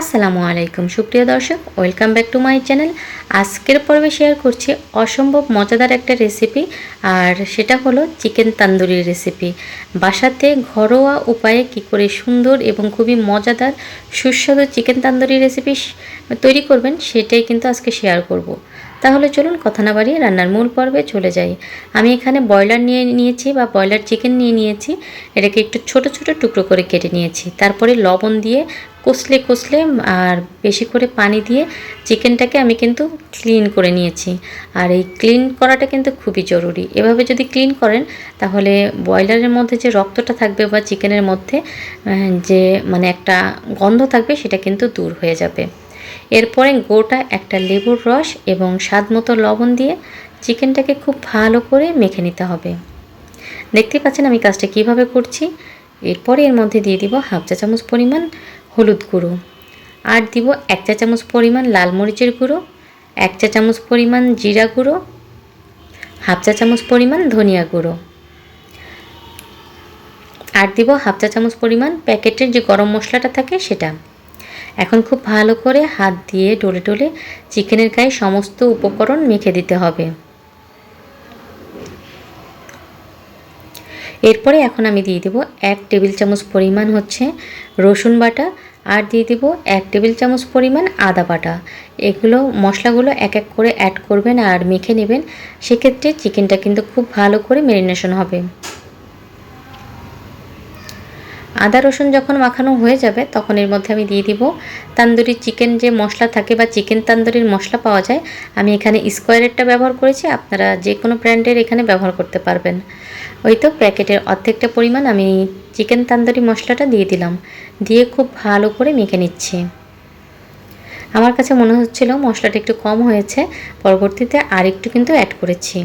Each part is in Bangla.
আসসালামু আলাইকুম। সুপ্রিয় দর্শক, welcome back to my channel. আজকের পর্বে শেয়ার করছি অসম্ভব মজাদার একটা রেসিপি, আর সেটা হলো চিকেন তান্দুরি রেসিপি। বাসাতে ঘরোয়া উপায়ে কি করে সুন্দর এবং খুবই মজাদার, সুস্বাদু চিকেন তান্দুরি রেসিপি তৈরি করবেন, সেটাই কিন্তু আজকে শেয়ার করব। তাহলে চলুন কথা না বাড়িয়ে রান্নার মূল পর্বে চলে যাই। আমি এখানে ব্রয়লার নিয়ে নিয়েছি বা ব্রয়লার চিকেন নিয়ে নিয়েছি। এটাকে একটু ছোট ছোট টুকরো করে কেটে নিয়েছি। তারপরে লবণ দিয়ে কষলে কষলে আর বেশি করে পানি দিয়ে চিকেনটাকে আমি কিন্তু ক্লিন করে নিয়েছি। আর এই ক্লিন করাটা কিন্তু খুবই জরুরি। এভাবে যদি ক্লিন করেন, তাহলে ব্রয়লারের মধ্যে যে রক্তটা থাকবে বা চিকেনের মধ্যে যে মানে একটা গন্ধ থাকবে, সেটা কিন্তু দূর হয়ে যাবে। এরপরে গোটা একটা লেবুর রস এবং স্বাদ মতো লবণ দিয়ে চিকেনটাকে খুব ভালো করে মেখে নিতে হবে। দেখতে পাচ্ছেন আমি কাজটা কীভাবে করছি? এরপরে এর মধ্যে দিয়ে দিব হাফ চা চামচ পরিমাণ হলুদ গুঁড়ো। আর দিব এক চা চামচ পরিমাণ লাল মরিচের গুঁড়ো, এক চা চামচ পরিমাণ জিরা গুঁড়ো, হাফ চা চামচ পরিমাণ ধনিয়া গুঁড়ো। আর দিব হাফ চা চামচ পরিমাণ প্যাকেটের যে গরম মশলাটা থাকে সেটা। এখন খুব ভালো করে হাত দিয়ে ডলে ডলে চিকেনের গায়ে সমস্ত উপকরণ মেখে দিতে হবে। এরপরে এখন আমি দিয়ে দেবো এক টেবিল চামচ পরিমাণ হচ্ছে রসুন বাটা আর দিয়ে দেবো এক টেবিল চামচ পরিমাণ আদা বাটা। এগুলো মশলাগুলো এক এক করে অ্যাড করবেন আর মেখে নেবেন। সেক্ষেত্রে চিকেনটা কিন্তু খুব ভালো করে মেরিনেশন হবে। আদা, রসুন যখন মাখানো হয়ে যাবে, তখন এর মধ্যে আমি দিয়ে দিব তান্দুরি চিকেন যে মশলা থাকে বা চিকেন তান্দুরির মশলা পাওয়া যায়, আমি এখানে স্কোয়ারেরটা ব্যবহার করেছি, আপনারা যে কোনো ব্র্যান্ডের এখানে ব্যবহার করতে পারবেন। ওই তো প্যাকেটের অর্ধেকটা পরিমাণ আমি চিকেন তান্দুরি মশলাটা দিয়ে দিলাম, দিয়ে খুব ভালো করে মেখে নিচ্ছি। আমার কাছে মনে হচ্ছিল মশলাটা একটু কম হয়েছে, পরবর্তীতে আর একটু কিন্তু অ্যাড করেছি।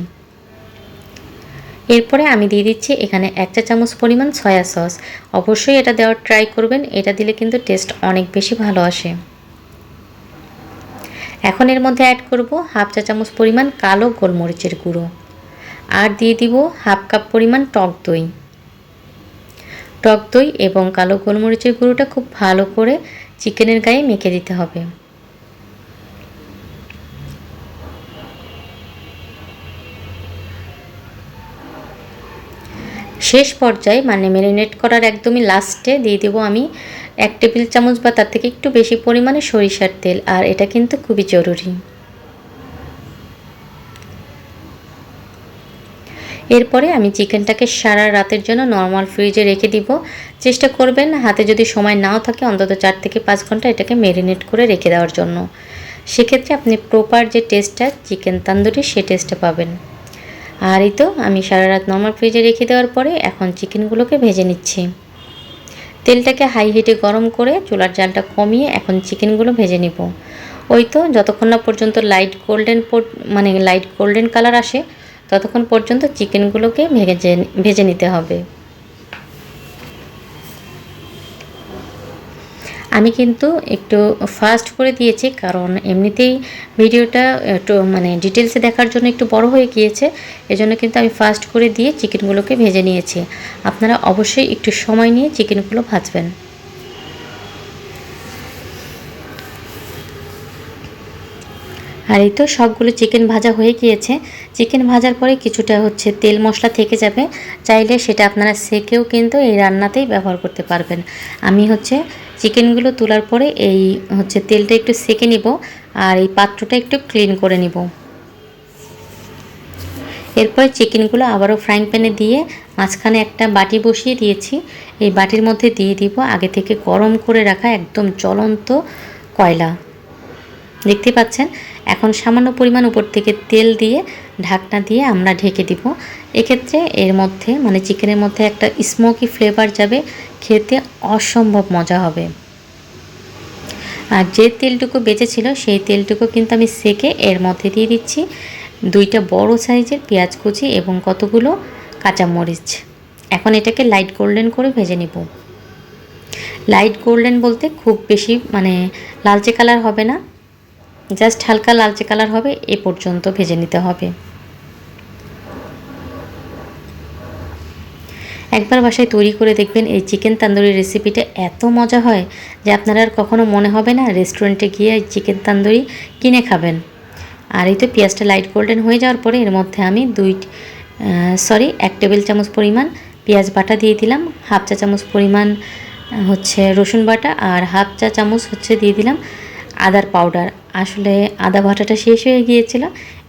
এরপরে আমি দিয়ে দিচ্ছি এখানে এক চা চামচ পরিমাণ সয়া সস। অবশ্যই এটা দেওয়ার ট্রাই করবেন, এটা দিলে কিন্তু টেস্ট অনেক বেশি ভালো আসে। এখন এর মধ্যে অ্যাড করব হাফ চা চামচ পরিমাণ কালো গোলমরিচের গুঁড়ো। আর দিয়ে দিব হাফ কাপ পরিমাণ টক দই। টক দই এবং কালো গোলমরিচের গুঁড়োটা খুব ভালো করে চিকেনের গায়ে মেখে দিতে হবে। পর্যায়ে মানে ম্যারিনেট করার একদমই লাস্টে দিয়ে দেবো আমি এক টেবিল চামচ বা তার থেকে একটু বেশি পরিমাণে সরিষার তেল, আর এটা কিন্তু খুবই জরুরি। এরপরে আমি চিকেনটাকে সারা রাতের জন্য নর্মাল ফ্রিজে রেখে দিব। চেষ্টা করবেন হাতে যদি সময় নাও থাকে অন্তত চার থেকে পাঁচ ঘণ্টা এটাকে ম্যারিনেট করে রেখে দেওয়ার জন্য। সেক্ষেত্রে আপনি প্রপার যে টেস্টটা চিকেন তান্দুরি সে টেস্টটা পাবেন। আর এই তো, আমি সারা রাত নর্মাল ফ্রিজে রেখে দেওয়ার পরে এখন চিকেনগুলোকে ভেজে নিচ্ছি। তেলটাকে হাই হিটে গরম করে চুলার জালটা কমিয়ে এখন চিকেনগুলো ভেজে নিব। ওই তো, যতক্ষণ না পর্যন্ত লাইট গোল্ডেন মানে লাইট গোল্ডেন কালার আসে, ততক্ষণ পর্যন্ত চিকেনগুলোকে ভেজে ভেজে নিতে হবে। আমি কিন্তু একটু ফাস্ট করে দিয়েছি, কারণ এমনিতেই ভিডিওটা একটু মানে ডিটেলসে দেখার জন্য একটু বড় হয়ে গিয়েছে, এজন্য কিন্তু আমি ফাস্ট করে দিয়ে চিকেনগুলোকে ভেজে নিয়েছি। আপনারা অবশ্যই একটু সময় নিয়ে চিকেনগুলো ভাজবেন। আর এই তো সবগুলো চিকেন ভাজা হয়ে গিয়েছে। চিকেন ভাজার পরে কিছুটা হচ্ছে তেল মশলা থেকে যাবে, চাইলে সেটা আপনারা সেকেও কিন্তু এই রান্নাতেই ব্যবহার করতে পারবেন। আমি হচ্ছে চিকেনগুলো তোলার পরে এই হচ্ছে তেলটা একটু সেকে নিব আর এই পাত্রটা একটু ক্লিন করে নিব। এরপরে চিকেনগুলো আবারও ফ্রাইং প্যানে দিয়ে মাঝখানে একটা বাটি বসিয়ে দিয়েছি। এই বাটির মধ্যে দিয়ে দিব আগে থেকে গরম করে রাখা একদম জ্বলন্ত কয়লা। দেখতে পাচ্ছেন? এখন সামান্য পরিমাণ উপর থেকে তেল দিয়ে ঢাকনা দিয়ে আমরা ঢেকে দিব। এক্ষেত্রে এর মধ্যে মানে চিকেনের মধ্যে একটা স্মোকি ফ্লেভার যাবে, খেতে অসম্ভব মজা হবে। আর যে তেলটুকু বেঁচেছিল সেই তেলটুকু কিন্তু আমি সেকে এর মধ্যে দিয়ে দিচ্ছি দুইটা বড় সাইজের পেঁয়াজ কুচি এবং কতগুলো কাঁচামরিচ। এখন এটাকে লাইট গোল্ডেন করে ভেজে নিব। লাইট গোল্ডেন বলতে খুব বেশি মানে লালচে কালার হবে না। জাস্ট হালকা লালচে কালার হবে, এ পর্যন্ত ভেজে নিতে হবে। একবার বাসায় তৈরি করে দেখবেন এই চিকেন তান্দুরি রেসিপিটা এত মজা হয় যে আপনারা আর কখনো মনে হবে না রেস্টুরেন্টে গিয়ে এই চিকেন তান্দুরি কিনে খাবেন। আর এই তো পেঁয়াজটা লাইট গোল্ডেন হয়ে যাওয়ার পরে এর মধ্যে আমি দুই সরি, এক টেবিল চামচ পরিমাণ পেঁয়াজ বাটা দিয়ে দিলাম, হাফ চা চামচ পরিমাণ হচ্ছে রসুন বাটা আর হাফ চা চামচ হচ্ছে দিয়ে দিলাম আদার পাউডার। আসলে আদা বাটাটা শেষ হয়ে গিয়েছিল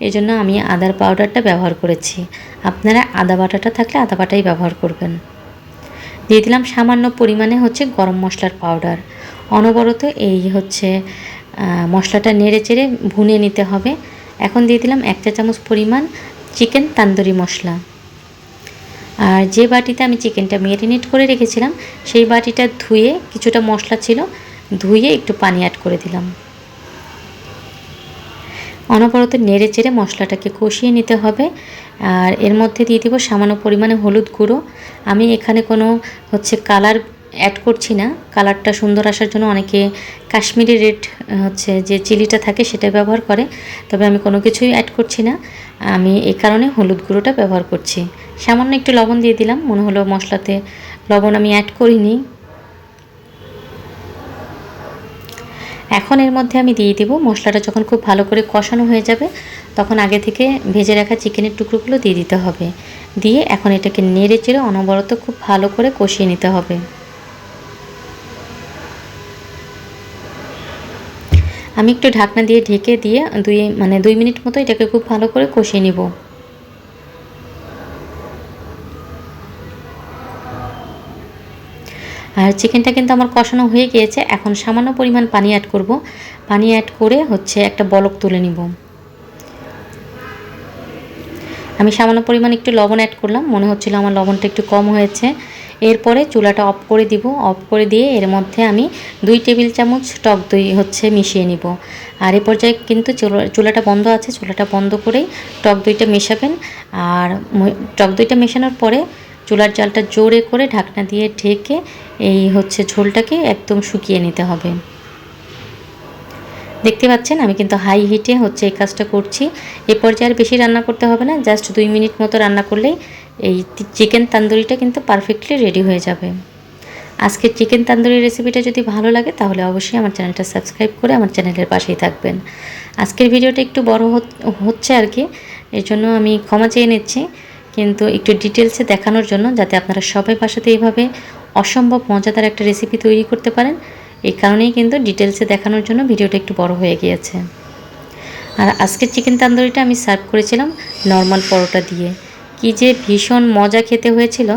এই জন্য আমি আদার পাউডারটা ব্যবহার করেছি। আপনারা আদা বাটাটা থাকলে আদা বাটাই ব্যবহার করবেন। দিয়ে দিলাম সামান্য পরিমাণে হচ্ছে গরম মশলার পাউডার। অনবরত এই হচ্ছে মশলাটা নেড়ে চেড়ে ভুনে নিতে হবে। এখন দিয়ে দিলাম এক চা চামচ পরিমাণ চিকেন তান্দুরি মশলা। আর যে বাটিতে আমি চিকেনটা ম্যারিনেট করে রেখেছিলাম, সেই বাটিটা ধুয়ে কিছুটা মশলা ছিল ধুয়ে একটু পানি অ্যাড করে দিলাম। অনবরত নেড়ে চেড়ে মশলাটাকে কষিয়ে নিতে হবে। আর এর মধ্যে দিয়ে দিব সামান্য পরিমাণে হলুদ গুঁড়ো। আমি এখানে কোনো হচ্ছে কালার অ্যাড করছি না। কালারটা সুন্দর আসার জন্য অনেকে কাশ্মীরি রেড হচ্ছে যে চিলিটা থাকে সেটা ব্যবহার করে। তবে আমি কোনো কিছুই অ্যাড করছি না। আমি এই কারণে হলুদ গুঁড়োটা ব্যবহার করছি। সামান্য একটু লবণ দিয়ে দিলাম। মনে হলো মশলাতে লবণ আমি অ্যাড করিনি। এখন এর মধ্যে আমি দিয়ে দেবো। মশলাটা যখন খুব ভালো করে কষানো হয়ে যাবে, তখন আগে থেকে ভেজে রাখা চিকেনের টুকরোগুলো দিয়ে দিতে হবে। দিয়ে এখন এটাকে নেড়ে চেড়ে অনবরত খুব ভালো করে কষিয়ে নিতে হবে। আমি একটু ঢাকনা দিয়ে ঢেকে দিয়ে দুই মানে দুই মিনিট মতো এটাকে খুব ভালো করে কষিয়ে নিব। আর চিকেনটা কিন্তু আমার কষানো হয়ে গিয়েছে। এখন সামান্য পরিমাণ পানি অ্যাড করব। পানি অ্যাড করে হচ্ছে একটা বলক তুলে নিব। আমি সামান্য পরিমাণ একটু লবণ অ্যাড করলাম। মনে হচ্ছিল আমার লবণটা একটু কম হয়েছে। এরপরে চুলাটা অফ করে দিব। অফ করে দিয়ে এর মধ্যে আমি দুই টেবিল চামচ টক দই হচ্ছে মিশিয়ে নিব। আর এ পর্যায়ে কিন্তু চুলা- চুলাটা বন্ধ আছে। চুলাটা বন্ধ করেই টক দইটা মেশাবেন। আর টক দইটা মেশানোর পরে চুলার জালটা জোরে করে ঢাকনা দিয়ে ঢেকে এই হচ্ছে ঝোলটাকে একদম শুকিয়ে নিতে হবে। দেখতে পাচ্ছেন, আমি কিন্তু হাই হিটে হচ্ছে এই কাজটা করছি। এ পর্যায়ে আর বেশি রান্না করতে হবে না জাস্ট দুই মিনিট মতো রান্না করলেই এই চিকেন তান্দুরিটা কিন্তু পারফেক্টলি রেডি হয়ে যাবে। আজকের চিকেন তান্দুরি রেসিপিটা যদি ভালো লাগে, তাহলে অবশ্যই আমার চ্যানেলটা সাবস্ক্রাইব করে আমার চ্যানেলের পাশেই থাকবেন। আজকের ভিডিওটা একটু বড় হচ্ছে আর কি, এর জন্য আমি ক্ষমা চেয়ে নিচ্ছি। কিন্তু একটু ডিটেলসে দেখানোর জন্য যাতে আপনারা সবাই বাসাতে এইভাবে অসম্ভব মজাদার একটা রেসিপি তৈরি করতে পারেন। এই কারণেই কিন্তু ডিটেলসে দেখানোর জন্য ভিডিওটা একটু বড় হয়ে গিয়েছে। আর আজকের চিকেন তান্দুরিটা আমি সার্ভ করেছিলাম নর্মাল পরোটা দিয়ে। কি যে ভীষণ মজা খেতে হয়েছিল।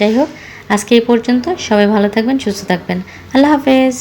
যাই হোক, আজকে এই পর্যন্ত সবাই ভালো থাকবেন, সুস্থ থাকবেন। আল্লাহ হাফেজ।